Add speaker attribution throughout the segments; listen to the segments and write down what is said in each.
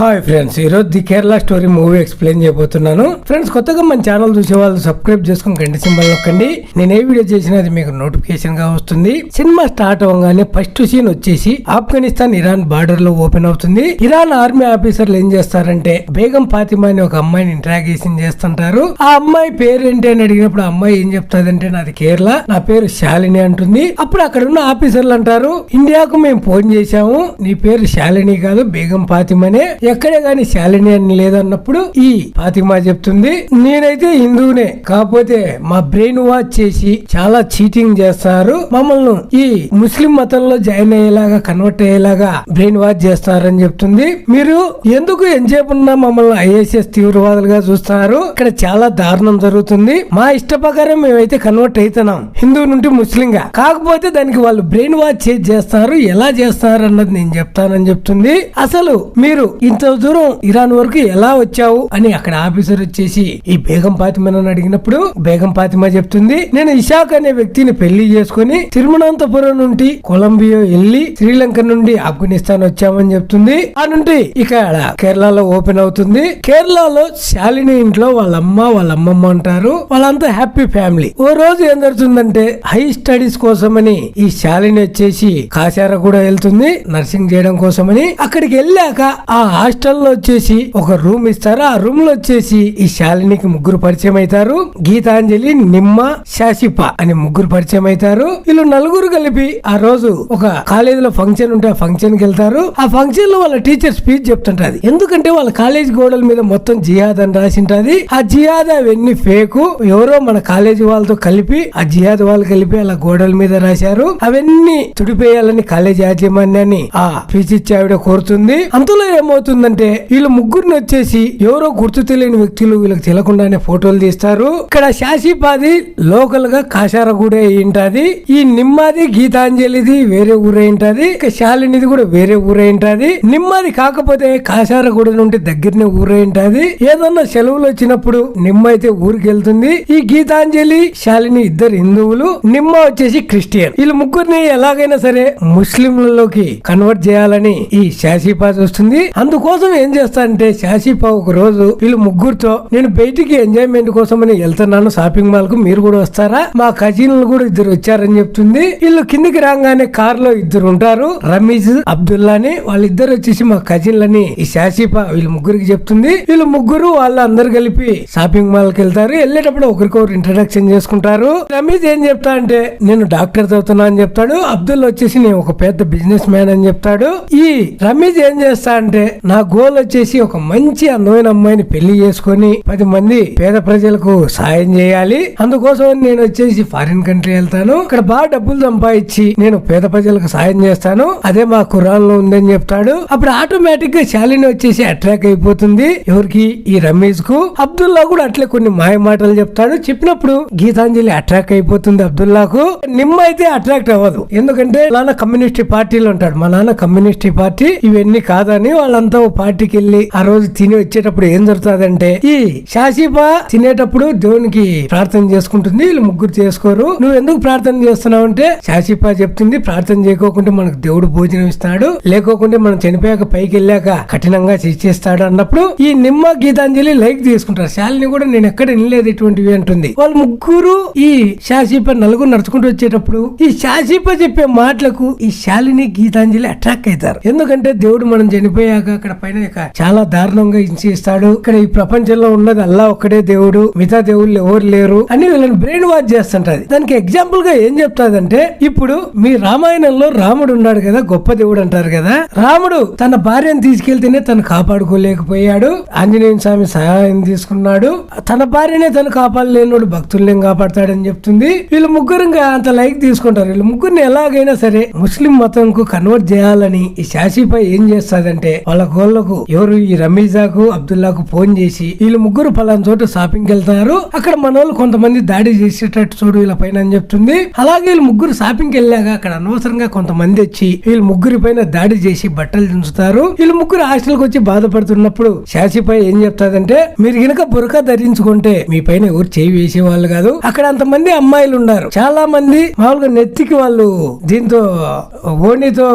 Speaker 1: Hi friends ఈరోజు the Kerala story movie explain చేయబోతున్నాను. Friends కొత్తగా మన ఛానల్ చూసే వాళ్ళు సబ్స్క్రైబ్ చేసుకుని గంట సింబల్ నొక్కండి. నేను ఏ వీడియో చేసినా అది మీకు నోటిఫికేషన్గా వస్తుంది. సినిమా స్టార్ట్ అవ్వగానే ఫస్ట్ సీన్ వచ్చేసి ఆఫ్ఘనిస్తాన్ ఇరాన్ బార్డర్లో ఓపెన్ అవుతుంది. ఇరాన్ ఆర్మీ ఆఫీసర్లు ఏం చేస్తారంటే బేగం ఫాతిమా అని ఒక అమ్మాయిని ఇంట్రాగేషన్ చేస్తుంటారు. ఆ అమ్మాయి పేరు ఏంటి అని అడిగినప్పుడు ఆ అమ్మాయి ఏం చెప్తాదంటే నాది కేరళ నా పేరు శాలిని అంటుంది. అప్పుడు అక్కడ ఉన్న ఆఫీసర్లు అంటారు ఇండియాకు మేము ఫోన్ చేశాము నీ పేరు శాలిని కాదు బేగం ఫాతిమనే. ఎక్కడే గాని శాలిని అని లేదన్నప్పుడు ఈ ఫాతిమా చెప్తుంది. నేనైతే హిందువునే కాకపోతే మా బ్రెయిన్ వాచ్ చేసి చాలా చీటింగ్ చేస్తారు. మమ్మల్ని ఈ ముస్లిం మతంలో జాయిన్ అయ్యేలాగా కన్వర్ట్ అయ్యేలాగా బ్రెయిన్ వాచ్ చేస్తారని చెప్తుంది. మీరు ఎందుకు ఎంచేపున్నా మమ్మల్ని ఐఎస్ఎస్ తీవ్రవాదులుగా చూస్తారు? ఇక్కడ చాలా దారుణం జరుగుతుంది. మా ఇష్ట ప్రకారం మేమైతే కన్వర్ట్ అవుతున్నాం హిందూ నుండి ముస్లిం గా కాకపోతే దానికి వాళ్ళు బ్రెయిన్ వాచ్ చేసి చేస్తారు. ఎలా చేస్తారు అన్నది నేను చెప్తానని చెప్తుంది. అసలు మీరు ఇంత దూరం ఇరాన్ వరకు ఎలా వచ్చావు అని అక్కడ ఆఫీసర్ వచ్చేసి ఈ బేగం ఫాతిమా అడిగినప్పుడు బేగం పాతిమా చెప్తుంది నేను ఇషాక్ అనే వ్యక్తిని పెళ్ళి చేసుకుని తిరువనంతపురం నుండి కొలంబియా వెళ్ళి శ్రీలంక నుండి ఆఫ్ఘనిస్తాన్ వచ్చామని చెప్తుంది. ఆ నుండి ఇక్కడ కేరళలో ఓపెన్ అవుతుంది. కేరళలో శాలిని ఇంట్లో వాళ్ళ అమ్మ వాళ్ళ అమ్మమ్మ ఉంటారు. వాళ్ళంతా హ్యాపీ ఫ్యామిలీ. ఓ రోజు ఏం జరుగుతుందంటే హై స్టడీస్ కోసమని ఈ శాలిని వచ్చేసి కాశార కూడా వెళ్తుంది నర్సింగ్ చేయడం కోసమని. అక్కడికి వెళ్ళాక ఆ హాస్టల్లో వచ్చేసి ఒక రూమ్ ఇస్తారు. ఆ రూమ్లో వచ్చేసి ఈ శాలినికి ముగ్గురు పరిచయం అవుతారు. గీతాంజలి నిమ్మ శాసిప అని ముగ్గురు పరిచయం అవుతారు. వీళ్ళు నలుగురు కలిపి ఆ రోజు ఒక కాలేజీలో ఫంక్షన్ ఉంటే ఆ ఫంక్షన్కి వెళ్తారు. ఆ ఫంక్షన్లో వాళ్ళ టీచర్ స్పీచ్ చెప్తుంటది. ఎందుకంటే వాళ్ళ కాలేజ్ గోడల మీద మొత్తం జిహాద్ అని రాసింటది. ఆ జిహాద్ అవన్నీ ఫేకు. ఎవరో మన కాలేజీ వాళ్ళతో కలిపి ఆ జిహాద్ వాళ్ళు కలిపి అలా గోడల మీద రాశారు. అవన్నీ తుడిపేయాలని కాలేజ్ యాజమాన్యాన్ని ఆ స్పీచ్ ఇచ్చే ఆవిడ కోరుతుంది. అంతలో అవుతుందంటే వీళ్ళు ముగ్గురిని వచ్చేసి ఎవరో గుర్తు తెలియని వ్యక్తులు వీళ్ళకి తెలియకుండానే ఫోటోలు తీస్తారు. ఇక్కడ శాసిపాది లోకల్గా కాశారగూడ ఉంటది ఈ నిమ్మది గీతాంజలిది వేరే ఊరే ఉంటది ఇక శాలినిది కూడా వేరే ఊరే ఉంటది నిమ్మది కాకపోతే కాశారగూడ నుండి దగ్గరనే ఊరే ఉంటది ఏదన్నా సెలవులు వచ్చినప్పుడు నిమ్మ అయితే ఊరికి వెళ్తుంది. ఈ గీతాంజలి శాలిని ఇద్దరు హిందువులు నిమ్మ వచ్చేసి క్రిస్టియన్. వీళ్ళు ముగ్గురిని ఎలాగైనా సరే ముస్లింలలోకి కన్వర్ట్ చేయాలని ఈ శాసిపా చూస్తుంది అందుకోసం ఏం చేస్తానంటే శాసిపా ఒక రోజు వీళ్ళు ముగ్గురుతో నేను బయటికి ఎంజాయ్మెంట్ కోసం అని వెళ్తున్నాను షాపింగ్ మాల్కు మీరు కూడా వస్తారా? మా కజిన్లు కూడా ఇద్దరు వచ్చారని చెప్తుంది. వీళ్ళు కిందికి రాగానే కార్లో ఇద్దరు ఉంటారు రమీజ్ అబ్దుల్లా అని వాళ్ళిద్దరు వచ్చేసి మా కజిన్లని ఈ శాసిపా వీళ్ళు ముగ్గురికి చెప్తుంది. వీళ్ళు ముగ్గురు వాళ్ళందరూ కలిపి షాపింగ్ మాల్కి వెళ్తారు. వెళ్ళేటప్పుడు ఒకరికొకరు ఇంట్రడక్షన్ చేసుకుంటారు. రమీజ్ ఏం చెప్తా అంటే నేను డాక్టర్ చదువుతున్నా అని చెప్తాడు. అబ్దుల్ వచ్చేసి నేను ఒక పెద్ద బిజినెస్ మ్యాన్ అని చెప్తాడు. ఈ రమీజ్ ఏం చేస్తా అంటే నా గోల్ వచ్చేసి ఒక మంచి అందమైన అమ్మాయిని పెళ్ళి చేసుకొని పది మంది పేద ప్రజలకు సాయం చేయాలి. అందుకోసం నేను వచ్చేసి ఫారిన్ కంట్రీ వెళ్తాను. ఇక్కడ బాగా డబ్బులు సంపాదించి నేను పేద ప్రజలకు సాయం చేస్తాను. అదే మా ఖురాన్లో ఉందని చెప్తాడు. అప్పుడు ఆటోమేటిక్గా శాలిని వచ్చేసి అట్రాక్ట్ అయిపోతుంది. ఎవరికి? ఈ రమేష్కు అబ్దుల్లా కూడా అట్లే కొన్ని మాయ మాటలు చెప్తాడు. చెప్పినప్పుడు గీతాంజలి అట్రాక్ట్ అయిపోతుంది అబ్దుల్లాకు. నిమ్మ అయితే అట్రాక్ట్ అవ్వదు. ఎందుకంటే నాన్న కమ్యూనిస్ట్ పార్టీలు ఉంటాడు. మా నాన్న కమ్యూనిస్ట్ పార్టీ. ఇవన్నీ కాదని వాళ్ళంతా ఓ పార్టీకి వెళ్ళి ఆ రోజు తిని వచ్చేటప్పుడు ఏం జరుగుతుందంటే ఈ శాసిపా తినేటప్పుడు దేవునికి ప్రార్థన చేసుకుంటుంది. వీళ్ళు ముగ్గురు చేసుకోరు. నువ్వు ఎందుకు ప్రార్థన చేస్తున్నావు అంటే శాసిపా చెప్తుంది ప్రార్థన చేయకోకుంటే మనకు దేవుడు భోజనం ఇస్తాడు. లేకోకుంటే మనం చనిపోయాక పైకి వెళ్ళాక కఠినంగా చేస్తాడు అన్నప్పుడు ఈ నిమ్మ గీతాంజలి లైక్ తీసుకుంటారు. శాలిని కూడా నేను ఎక్కడ వినలేదు ఇటువంటివి అంటుంది. వాళ్ళు ముగ్గురు ఈ శాసిప నలుగురు నడుచుకుంటూ వచ్చేటప్పుడు ఈ శాసిప చెప్పే మాటలకు ఈ శాలిని గీతాంజలి అట్రాక్ట్ అవుతారు. ఎందుకంటే దేవుడు మనం చనిపోయాక అక్కడ పైన ఇక చాలా దారుణంగా ఇస్తాడు ఇక్కడ ఈ ప్రపంచంలో ఉన్నది అల్లా ఒక్కడే దేవుడు మిగతా దేవుళ్ళు ఎవరు లేరు అని వీళ్ళని బ్రెయిన్ వాచ్ చేస్తుంటది. దానికి ఎగ్జాంపుల్గా ఏం చెప్తాదంటే ఇప్పుడు మీ రామాయణంలో రాముడు ఉన్నాడు కదా గొప్ప దేవుడు అంటారు కదా. రాముడు తన భార్యను తీసుకెళ్తేనే తను కాపాడుకోలేకపోయాడు. ఆంజనేయ స్వామి సహాయం తీసుకున్నాడు. తన భార్యనే తను కాపాడలేనోడు భక్తుల్ని కాపాడతాడని చెప్తుంది. వీళ్ళు ముగ్గురు అంత లైక్ తీసుకుంటారు. వీళ్ళు ముగ్గురిని ఎలాగైనా సరే ముస్లిం మతం కు కన్వర్ట్ చేయాలని ఈ శాసిపై ఏం చేస్తాదంటే వాళ్ళకు గోళ్ళకు ఎవరు ఈ రమీజాకు అబ్దుల్లాకు ఫోన్ చేసి వీళ్ళు ముగ్గురు పలాన చోట షాపింగ్ వెళ్తారు అక్కడ మన వాళ్ళు కొంతమంది దాడి చేసేటట్టు చూడు వీళ్ళ పైన అని చెప్తుంది. అలాగే వీళ్ళు ముగ్గురు షాపింగ్ వెళ్ళాక అక్కడ అనవసరంగా కొంతమంది వచ్చి వీళ్ళు ముగ్గురి పైన దాడి చేసి బట్టలు దించుతారు. వీళ్ళు ముగ్గురు హాస్టల్కి వచ్చి బాధపడుతున్నప్పుడు శాసిపై ఏం చెప్తాదంటే మీరు గినక బురక ధరించుకుంటే మీ పైన ఎవరు చేయి వేసే వాళ్ళు కాదు. అక్కడ అంతమంది అమ్మాయిలు ఉన్నారు. చాలా మంది మామూలుగా నెత్తికి వాళ్ళు దీంతో ఓణితో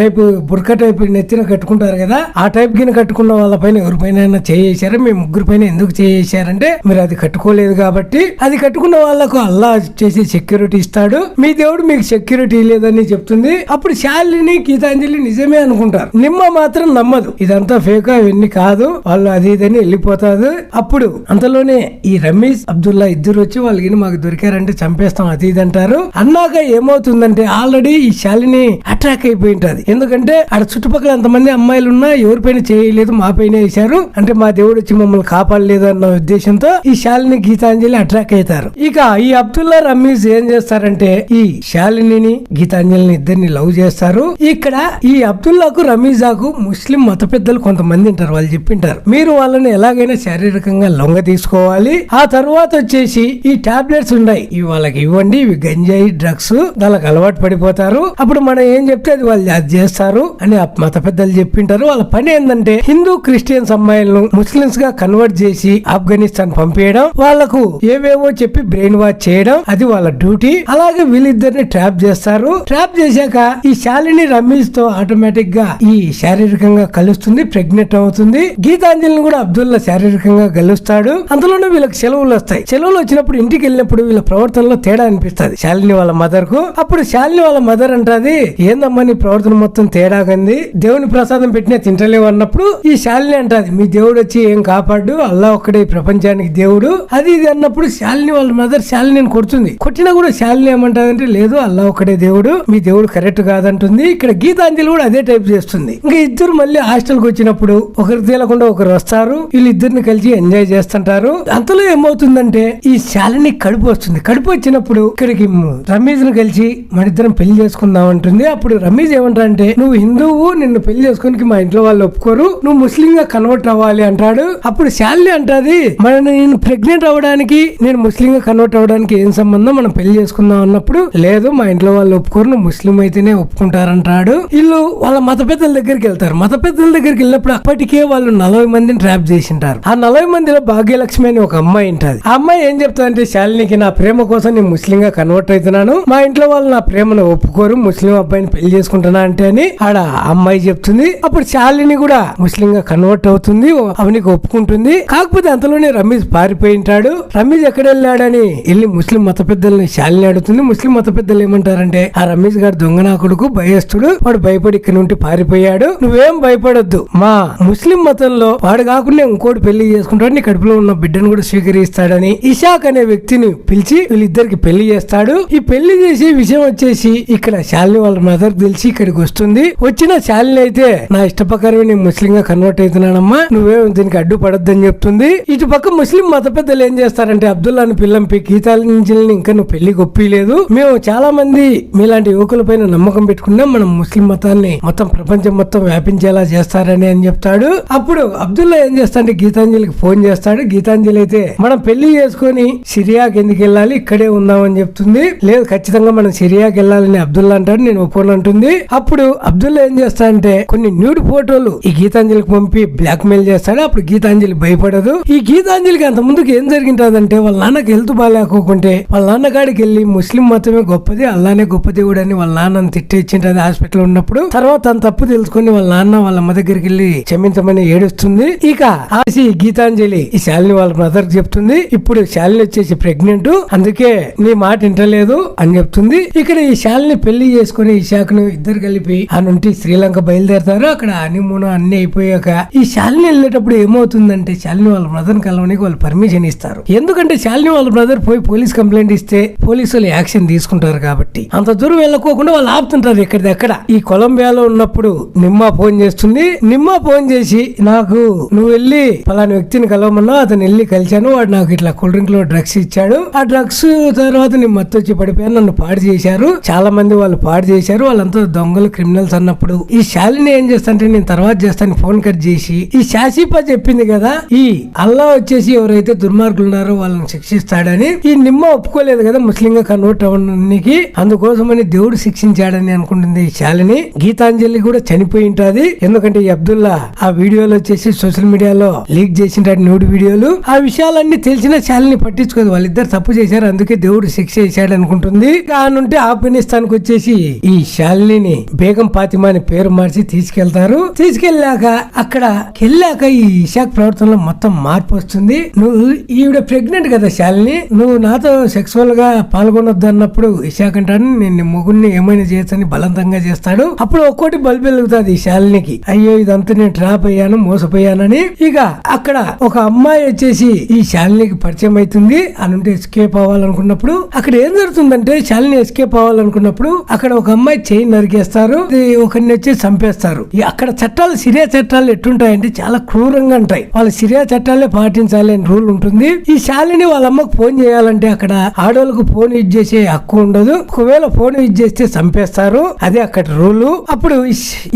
Speaker 1: టైపు బురక టైపు నెత్తిన కట్టుకుంటారు కదా ఆ టైప్ గిన్నె కట్టుకున్న వాళ్ళపైన ఎవరిపైన చేసారా మీ ముగ్గురు పైన ఎందుకు చేసారంటే మీరు అది కట్టుకోలేదు కాబట్టి. అది కట్టుకున్న వాళ్ళకు అల్లా చేసి సెక్యూరిటీ ఇస్తాడు. మీ దేవుడు మీకు సెక్యూరిటీ లేదని చెప్తుంది. అప్పుడు శాలిని గీతాంజలి నిజమే అనుకుంటారు. నిమ్మ మాత్రం నమ్మదు. ఇదంతా ఫేక్ ఇవన్నీ కాదు. వాళ్ళు అది ఇదని వెళ్ళిపోతారు. అప్పుడు అంతలోనే ఈ రమేష్ అబ్దుల్లా ఇద్దరు వచ్చి వాళ్ళకి మాకు దొరికారంటే చంపేస్తాం అది ఇది అంటారు. అన్నాక ఏమవుతుందంటే ఆల్రెడీ ఈ శాలిని అట్రాక్ అయిపోయి ఉంటది ఎందుకంటే ఆడ చుట్టుపక్కల ఎంతమంది అమ్మాయిలు ఉన్నా ఎవరిపైన చేయలేదు మా పైన వేశారు. అంటే మా దేవుడు వచ్చి మమ్మల్ని కాపాడలేదు అన్న ఉద్దేశంతో ఈ శాలిని గీతాంజలి అట్రాక్ అవుతారు. ఇక ఈ అబ్దుల్లా రమీజ్ ఏం చేస్తారంటే ఈ శాలిని గీతాంజలిని ఇద్దరిని లవ్ చేస్తారు. ఇక్కడ ఈ అబ్దుల్లాకు రమీజాకు ముస్లిం మత పెద్దలు కొంతమంది ఉంటారు వాళ్ళు చెప్పింటారు. మీరు వాళ్ళని ఎలాగైనా శారీరకంగా లొంగ తీసుకోవాలి. ఆ తర్వాత వచ్చేసి ఈ టాబ్లెట్స్ ఉన్నాయి. ఇవి వాళ్ళకి ఇవ్వండి ఇవి గంజాయి డ్రగ్స్ దానికి అలవాటు పడిపోతారు. అప్పుడు మనం ఏం చెప్తే అది వాళ్ళు అది చేస్తారు అని మత పెద్దలు చెప్పింటారు. వాళ్ళ పని ఏంటంటే హిందూ క్రిస్టియన్స్ అమ్మాయిలను ముస్లిమ్స్గా కన్వర్ట్ చేసి ఆఫ్ఘనిస్తాన్ పంపించడం వాళ్ళకు ఏవేవో చెప్పి బ్రెయిన్ వాష్ చేయడం అది వాళ్ళ డ్యూటీ. అలాగే వీళ్ళిద్దరిని ట్రాప్ చేస్తారు. ట్రాప్ చేశాక ఈ శాలిని రమేష్తో ఆటోమేటిక్గా ఈ శారీరకంగా కలుస్తుంది ప్రెగ్నెంట్ అవుతుంది. గీతాంజలిని కూడా అబ్దుల్లా శారీరకంగా కలుస్తాడు అందులోనే వీళ్ళకి సెలవులు వస్తాయి. సెలవులు వచ్చినప్పుడు ఇంటికి వెళ్ళినప్పుడు వీళ్ళ ప్రవర్తనలో తేడా అనిపిస్తుంది. శాలిని వాళ్ళ మదర్కు. అప్పుడు శాలిని వాళ్ళ మదర్ అంటది ఏందమ్మా నీ ప్రవర్తన మొత్తం తేడా కంది దేవుని ప్రసాదం పెట్టినా తింటలేవు అన్నప్పుడు ఈ శాలిని అంటది మీ దేవుడు వచ్చి ఏం కాపాడు? అల్లా ఒక్కడే ప్రపంచానికి దేవుడు. అది ఇది అన్నప్పుడు శాలిని వాళ్ళ మదర్ శాలిని కొడుతుంది. కొట్టినా కూడా శాలిని ఏమంటదంటే లేదు అల్లా ఒక్కడే దేవుడు మీ దేవుడు కరెక్ట్ కాదంటుంది. ఇక్కడ గీతాంజలి కూడా అదే టైప్ చేస్తుంది. ఇంకా ఇద్దరు మళ్ళీ హాస్టల్కి వచ్చినప్పుడు ఒకరు తేలకుండా ఒకరు వస్తారు. వీళ్ళిద్దరిని కలిసి ఎంజాయ్ చేస్తుంటారు. అంతలో ఏమవుతుందంటే ఈ శాలిని కడుపు వస్తుంది. కడుపు వచ్చినప్పుడు ఇక్కడికి రమేష్ను కలిసి మన ఇద్దరం పెళ్ళి చేసుకుందాం అంటుంది. అప్పుడు రమేష్ అంటే నువ్వు హిందువు నిన్ను పెళ్ళి చేసుకుని మా ఇంట్లో వాళ్ళు ఒప్పుకోరు. నువ్వు ముస్లిం గా కన్వర్ట్ అవ్వాలి అంటాడు. అప్పుడు శాలిని అంటది మన నేను ప్రెగ్నెంట్ అవ్వడానికి నేను ముస్లిం గా కన్వర్ట్ అవ్వడానికి ఏం సంబంధం? మనం పెళ్ళి చేసుకుందాం అన్నప్పుడు లేదు మా ఇంట్లో వాళ్ళు ఒప్పుకోరు నువ్వు ముస్లిం అయితేనే ఒప్పుకుంటారంటాడు. వీళ్ళు వాళ్ళ మత పెద్దల దగ్గరికి వెళ్తారు. మత పెద్దల దగ్గరికి వెళ్ళినప్పుడు అప్పటికే వాళ్ళు నలభై మందిని ట్రాప్ చేసింటారు. ఆ నలభై మందిలో భాగ్యలక్ష్మి అని ఒక అమ్మాయి ఉంటుంది. ఆ అమ్మాయి ఏం చెప్తాదంటే శాలినికి నా ప్రేమ కోసం నేను ముస్లిం గా కన్వర్ట్ అవుతున్నాను. మా ఇంట్లో వాళ్ళు నా ప్రేమను ఒప్పుకోరు ముస్లిం అబ్బాయిని పెళ్ళి చేసుకుంటున్నా అంటే అని ఆడ అమ్మాయి చెప్తుంది. అప్పుడు శాలిని కూడా ముస్లిం గా కన్వర్ట్ అవుతుంది అవనికి ఒప్పుకుంటుంది. కాకపోతే అంతలోనే రమేష్ పారిపోయి ఉంటాడు. రమేష్ ఎక్కడ వెళ్ళాడని వెళ్ళి ముస్లిం మత పెద్దల్ని శాలిని అడుగుతుంది. ముస్లిం మత పెద్దలు ఏమంటారంటే ఆ రమేష్ గారు దొంగనా కొడుకు భయస్తుడు వాడు భయపడి ఇక్కడ నుండి పారిపోయాడు. నువ్వేం భయపడొద్దు. మా ముస్లిం మతంలో వాడు కాకుండా ఇంకోటి పెళ్ళి చేసుకుంటాడు. నీ కడుపులో ఉన్న బిడ్డను కూడా స్వీకరిస్తాడని. ఇషాక్ అనే వ్యక్తిని పిలిచి వీళ్ళిద్దరికి పెళ్ళి చేస్తాడు. ఈ పెళ్ళి చేసే విషయం వచ్చేసి ఇక్కడ శాలిని వాళ్ళ మదర్ తెలిసి ఇక్కడికి వస్తుంది. వచ్చిన శాలిని అయితే నా ఇష్టపక్క ప్రకారం నేను ముస్లిం గా కన్వర్ట్ అవుతున్నానమ్మా నువ్వే దీనికి అడ్డుపడొద్దని చెప్తుంది. ఇటు పక్క ముస్లిం మత పెద్దలు ఏం చేస్తారంటే అబ్దుల్లాని పిల్లంపి గీతాంజలిని ఇంకా నువ్వు పెళ్ళి గొప్పిలేదు. మేము చాలా మంది మీలాంటి యువకుల పైన నమ్మకం పెట్టుకున్నాం. మనం ముస్లిం మతాన్ని మొత్తం ప్రపంచం మొత్తం వ్యాపించేలా చేస్తారని అని చెప్తాడు. అప్పుడు అబ్దుల్లా ఏం చేస్తాడంటే గీతాంజలికి ఫోన్ చేస్తాడు. గీతాంజలి అయితే మనం పెళ్ళి చేసుకొని సిరియాకి ఎందుకు వెళ్ళాలి? ఇక్కడే ఉందామని చెప్తుంది. లేదు ఖచ్చితంగా మనం సిరియాకి వెళ్ళాలని అబ్దుల్లా అంటాడు. నేను ఒప్పుకోను అంటుంది. అప్పుడు అబ్దుల్లా ఏం చేస్తాడంటే కొన్ని న్యూడ్ ఫోటోలు ఈ గీతాంజలికి పంపి బ్లాక్ మెయిల్ చేస్తాడు? అప్పుడు గీతాంజలి భయపడదు. ఈ గీతాంజలికి అంత ముందుకు ఏం జరిగింటదంటే వాళ్ళ నాన్నకి హెల్త్ బాగాలేకోకుంటే వాళ్ళ నాన్న కాడికి వెళ్ళి ముస్లిం మతమే గొప్పది అల్లానే గొప్ప దేవుడు అని వాళ్ళ నాన్నని తిట్టేచ్చింటది హాస్పిటల్ ఉన్నప్పుడు. తర్వాత తన తప్పు తెలుసుకుని వాళ్ళ నాన్న వాళ్ళ అమ్మ దగ్గరికి వెళ్ళి క్షమించమని ఏడుస్తుంది. ఇక ఆసి గీతాంజలి ఈ శాలిని వాళ్ళ మదర్ చెప్తుంది. ఇప్పుడు శాలిని వచ్చేసి ప్రెగ్నెంట్ అందుకే నీ మాట వింటలేదు అని చెప్తుంది. ఇక్కడ ఈ శాలిని పెళ్ళి చేసుకుని ఈ శాఖను ఇద్దరు కలిపి ఆ నుండి శ్రీలంక బయలుదేరతారు. అక్కడ హనీమూన్ అన్ని అయిపోయాక ఈ శాలిని వెళ్ళేటప్పుడు ఏమవుతుందంటే శాలిని వాళ్ళ బ్రదర్ కలవడానికి వాళ్ళు పర్మిషన్ ఇస్తారు. ఎందుకంటే శాలిని వాళ్ళ బ్రదర్ పోయి పోలీస్ కంప్లైంట్ ఇస్తే పోలీసులు యాక్షన్ తీసుకుంటారు కాబట్టి. అంత దూరం వెళ్ళకోకుండా వాళ్ళు ఆపుతుంటారు ఎక్కడిదక్కడ. ఈ కొలంబియాలో ఉన్నప్పుడు నిమ్మ ఫోన్ చేస్తుంది. నిమ్మా ఫోన్ చేసి నాకు నువ్వు వెళ్ళి పలాని వ్యక్తిని కలవమన్నా అతను వెళ్ళి కలిశాను. వాడు నాకు ఇట్లా కూల్ డ్రింక్లో డ్రగ్స్ ఇచ్చాడు. ఆ డ్రగ్స్ తర్వాత నేను మత్తు వచ్చి పడిపోయాను. నన్ను పాడు చేశారు. చాలా మంది వాళ్ళు పాడు చేశారు. వాళ్ళంతా దొంగలు క్రిమినల్స్ అన్నప్పుడు ఈ శాలిని ఏం చేస్తాంటే నేను తర్వాత చేస్తాను ఫోన్ కట్ చేసి. ఈ శాసిపా చెప్పింది కదా ఈ అల్లా వచ్చేసి ఎవరైతే దుర్మార్గులు ఉన్నారో వాళ్ళని శిక్షిస్తాడని ఈ నిమ్మ ఒప్పుకోలేదు కదా ముస్లిం గా కన్వర్ట్ అవ్వడానికి. అందుకోసమని దేవుడు శిక్షించాడని అనుకుంటుంది ఈ శాలిని. గీతాంజలి కూడా చనిపోయి ఉంటది. ఎందుకంటే ఈ అబ్దుల్లా ఆ వీడియోలు వచ్చేసి సోషల్ మీడియాలో లీక్ చేసిన న్యూడ్ వీడియోలు. ఆ విషయాలన్నీ తెలిసిన శాలిని పట్టించుకోదు. వాళ్ళిద్దరు తప్పు చేశారు. అందుకే దేవుడు శిక్ష చేశాడు అనుకుంటుంది. ఆ ఆఫ్ఘనిస్తాన్కు వచ్చేసి ఈ శాలిని బేగం ఫాతిమా అని పేరు మార్చి తీసుకెళ్తారు. తీసుకెళ్ళాక అక్కడ వెళ్ళాక ఈ ఇషాక్ ప్రవర్తనలో మొత్తం మార్పు వస్తుంది. నువ్వు ఈవిడ ప్రెగ్నెంట్ కదా శాలిని. నువ్వు నాతో సెక్సువల్గా పాల్గొనొద్దు అన్నప్పుడు ఇషాక్ అంటాను నేను ముగ్గురిని ఏమైనా చేయొచ్చని బలవంతంగా చేస్తాడు. అప్పుడు ఒక్కోటి బల్బు వెలుగుతుంది ఈ శాలినికి. అయ్యో ఇదంతా నేను ట్రాప్ అయ్యాను మోసపోయానని. ఇక అక్కడ ఒక అమ్మాయి వచ్చేసి ఈ శాలినికి పరిచయం అవుతుంది. అనుంటే ఎస్కేప్ అవ్వాలనుకున్నప్పుడు అక్కడ ఏం జరుగుతుందంటే శాలిని ఎస్కేప్ అవ్వాలనుకున్నప్పుడు అక్కడ ఒక అమ్మాయి చైన్ నరికేస్తారు. ఇది ఒకరిని వచ్చి చంపేస్తారు. అక్కడ చట్టాలు సిరియా చట్టాలు ఎట్టుంటాయంటే చాలా క్రూరంగా ఉంటాయి. వాళ్ళ సిరియా చట్టాలే పాటించాలి అని రూల్ ఉంటుంది. ఈ శాలిని వాళ్ళ అమ్మకు ఫోన్ చేయాలంటే అక్కడ ఆడవాళ్ళకు ఫోన్ యూజ్ చేసే హక్కు ఉండదు. ఒకవేళ ఫోన్ యూజ్ చేస్తే చంపేస్తారు. అదే అక్కడ రూల్. అప్పుడు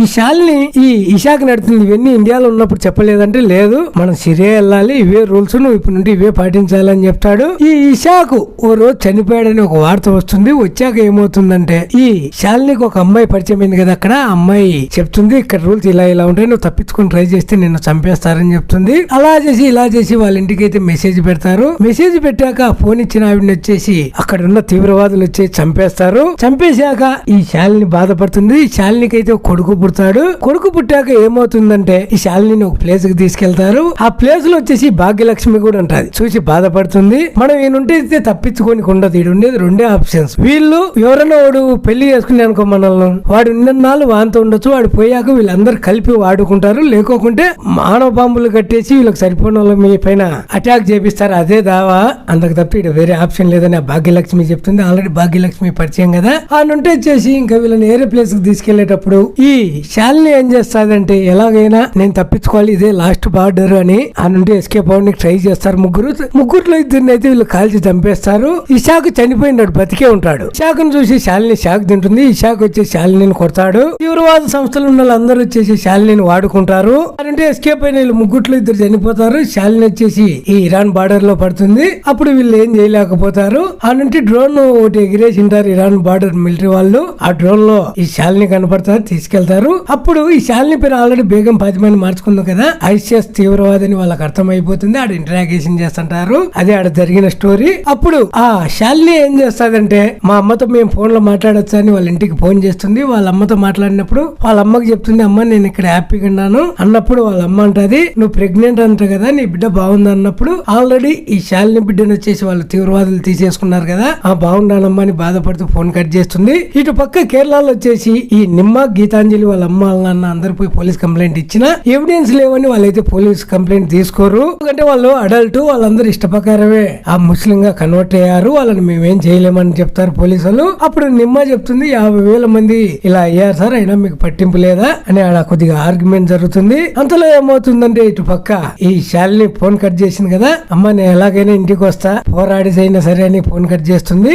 Speaker 1: ఈ శాలిని ఈ ఇషాక్ నడుతుంది. ఇవన్నీ ఇండియాలో ఉన్నప్పుడు చెప్పలేదంటే లేదు. మనం సిరియా వెళ్ళాలి. ఇవే రూల్స్. నువ్వు ఇప్పుడు నుండి ఇవే పాటించాలని చెప్తాడు. ఈ ఇషాకు ఓ రోజు చనిపోయాడని ఒక వార్త వస్తుంది. వచ్చాక ఏమవుతుందంటే ఈ శాలినికి ఒక అమ్మాయి పరిచయం అయింది కదా అక్కడ. అమ్మాయి చెప్తుంది ఇక్కడ రూల్స్ ఇలా ఇలా ఉంటాయి నువ్వు తప్పించుకొని ట్రై చేస్తే నిన్ను చంపేస్తారని చెప్తుంది. అలా చేసి ఇలా చేసి వాళ్ళ ఇంటికి అయితే మెసేజ్ పెడతారు. మెసేజ్ పెట్టాక ఫోన్ ఇచ్చిన ఆవిడని వచ్చేసి అక్కడ ఉన్న తీవ్రవాదులు వచ్చి చంపేస్తారు. చంపేశాక ఈ శాలిని బాధపడుతుంది. ఈ శాలినికి అయితే కొడుకు పుడతాడు. కొడుకు పుట్టాక ఏమవుతుందంటే ఈ శాలిని ఒక ప్లేస్కి తీసుకెళ్తారు. ఆ ప్లేస్లో వచ్చేసి భాగ్యలక్ష్మి కూడా ఉంటది. చూసి బాధపడుతుంది. మనం ఈయనుంటే అయితే తప్పించుకొని ఉండదు. ఈడు ఉండేది రెండే ఆప్షన్స్ వీళ్ళు ఎవరైనా వాడు పెళ్ళి చేసుకునే అనుకో మనల్ని. వాడు ఉన్నన్నాళ్ళు వాంతో ఉండొచ్చు. వాడు పోయాక వీళ్ళందరూ కలిపి వాడుకుంటారు. లేకోకుంటే మానవ బాంబులు కట్టేసి వీళ్ళకి సరిపోయిన వాళ్ళ మీ పైన అటాక్ చేపిస్తారు. అదే దావా. అంతకు తప్ప ఇక్కడ వేరే ఆప్షన్ లేదని ఆ భాగ్యలక్ష్మి చెప్తుంది. ఆల్రెడీ భాగ్యలక్ష్మి పరిచయం కదా. ఆ నుండి చేసి ఇంకా వీళ్ళని వేరే ప్లేస్కి తీసుకెళ్ళేటప్పుడు ఈ శాలిని ఏం చేస్తాదంటే ఎలాగైనా నేను తప్పించుకోవాలి ఇదే లాస్ట్ బార్డర్ అని ఆ నుండి ఎస్కేప్ అవ్వడానికి ట్రై చేస్తారు ముగ్గురు. ముగ్గురులో ఇద్దరిని అయితే వీళ్ళు కాల్చి చంపేస్తారు. ఇషాక్ చనిపోయినాడు బతికే ఉంటాడు. ఇషాక్ను చూసి శాలిని షాక్ తింటుంది. ఇషాక్ వచ్చి శాలిని కొడతాడు. తీవ్రవాద సంస్థలు ఉన్న వాళ్ళందరూ వచ్చేసి శాలిని వాడుకుంటారు. అంటే ఎస్కేప్ అయిన వీళ్ళు ముగ్గుట్లు ఇద్దరు చనిపోతారు. శాలిని వచ్చేసి ఈ ఇరాన్ బార్డర్లో పడుతుంది. అప్పుడు వీళ్ళు ఏం చేయలేకపోతారు. ఆ నుండి డ్రోన్ ఒకటి ఎగిరేసి ఉంటారు ఇరాన్ బార్డర్ మిలిటరీ వాళ్ళు. ఆ డ్రోన్లో ఈ శాలిని కనపడతారు తీసుకెళ్తారు. అప్పుడు ఈ శాలిని పేరు ఆల్రెడీ బేగం ఫాతిమాని మార్చుకుంది కదా. ఐసిఎస్ తీవ్రవాదని వాళ్ళకి అర్థమైపోతుంది. ఆడ ఇంటరాగేషన్ చేస్తుంటారు. అదే ఆడ జరిగిన స్టోరీ అప్పుడు ఆ శాలిని ఏం చేస్తాదంటే మా అమ్మతో మేము ఫోన్లో మాట్లాడొచ్చు అని వాళ్ళ ఇంటికి ఫోన్ చేస్తుంది. వాళ్ళ అమ్మతో మాట్లాడినప్పుడు వాళ్ళ అమ్మకి చెప్తుంది అమ్మ నేను ఇక్కడ హ్యాపీగా ఉన్నాను. అన్నప్పుడు వాళ్ళ అమ్మ అంటది నువ్వు ప్రెగ్నెంట్ అంట కదా నీ బిడ్డ బాగుంది అన్నప్పుడు ఆల్రెడీ ఈ శాలిని బిడ్డను వచ్చేసి వాళ్ళు తీవ్రవాదులు తీసేసుకున్నారు కదా. ఆ బాగుండానమ్మా అని బాధపడుతూ ఫోన్ కట్ చేస్తుంది. ఇటు పక్క కేరళలో వచ్చేసి ఈ నిమ్మ గీతాంజలి వాళ్ళ అమ్మ వాళ్ళ నాన్న అందరు పోయి పోలీస్ కంప్లైంట్ ఇచ్చిన ఎవిడెన్స్ లేవని వాళ్ళైతే పోలీస్ కంప్లైంట్ తీసుకోరు. ఎందుకంటే వాళ్ళు అడల్ట్ వాళ్ళందరూ ఇష్టప్రకారమే. ఆ ముస్లిం గా కన్వర్ట్ అయ్యారు. వాళ్ళని మేమేం చేయలేమని చెప్తారు పోలీసులు. అప్పుడు నిమ్మ చెప్తుంది యాభై వేల మంది ఇలా అయ్యారు సార్ అయినా మీకు పట్టింపు లేదా? అని ఆడ కొద్దిగా ఆర్గ్యుమెంట్ జరుగుతుంది. అంతలో ఏమవుతుందంటే ఇటు పక్క ఈ శాలిని ఫోన్ కట్ చేసింది కదా. అమ్మ నేను ఎలాగైనా ఇంటికి వస్తా. పోరాడిదైనా సరే అని ఫోన్ కట్ చేస్తుంది.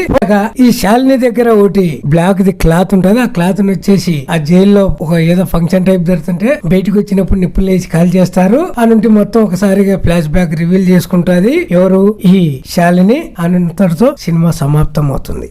Speaker 1: ఈ శాలిని దగ్గర ఒకటి బ్లాక్ ది క్లాత్ ఉంటది. ఆ క్లాత్ వచ్చేసి ఆ జైల్లో ఒక ఏదో ఫంక్షన్ టైప్ జరుగుతుంటే బయటకు వచ్చినప్పుడు నిప్పులు వేసి కాల్ చేస్తారు. అనుంటి మొత్తం ఒకసారిగా ఫ్లాష్ బ్యాక్ రివీల్ చేసుకుంటుంది. ఎవరు? ఈ శాలిని. అనంతటితో సినిమా సమాప్తం అవుతుంది